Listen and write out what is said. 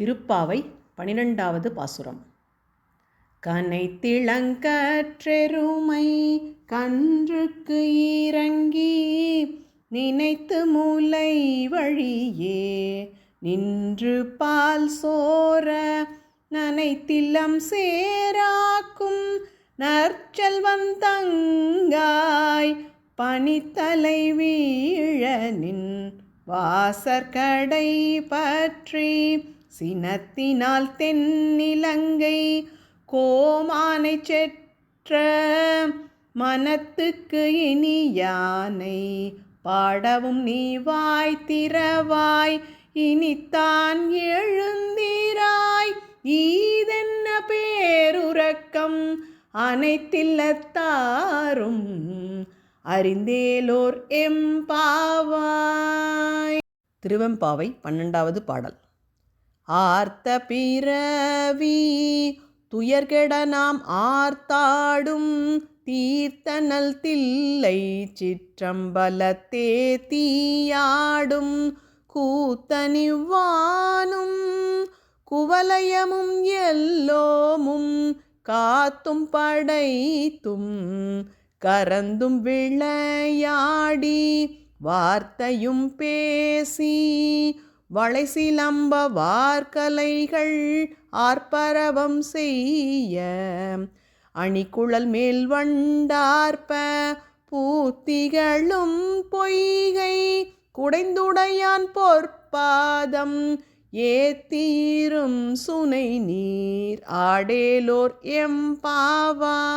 திருப்பாவை பனிரெண்டாவது பாசுரம். கனைத்திளங்கற்றெருமை கன்றுக்கு இறங்கி நினைத்து மூலை வழியே நின்று பால் சோர நனைத்தில்லம் சேராக்கும் நற்செல்வந்தங்காய் பனித்தலை வீழ நின் வாசற்கடை பற்றி சினத்தினால் தென்னிலங்கை கோமானை செற்ற மனத்துக்கு இனி யானை. பாடவும் நீ வாய் திறவாய் இனித்தான் எழுந்தீராய். ஈதென்ன பேருறக்கம் அனைத்தில்லத்தாரும் அறிந்தேலோர் எம்பாவாய் திருவெம்பாவை பன்னெண்டாவது பாடல். ஆர்த்த பிறவி துயர்கெட நாம் ஆர்த்தாடும் தீர்த்தனல் தில்லை சிற்றம்பலத்தே தீயாடும் கூத்தனிவானும் குவலயமும் எல்லோமும் காத்தும் படைத்தும் கரந்தும் விளையாடி வார்த்தையும் பேசி வளைசிலம்ப வார்கலைகள் ஆர்ப்பரவம் செய்ய அணிக்குழல் மேல் வண்டார்ப்ப பூத்திகளும் பொய்கை குடைந்துடையான் பொற்பாதம் ஏத்தீரும் சுனை நீர் ஆடேலோர் எம்பாவாய்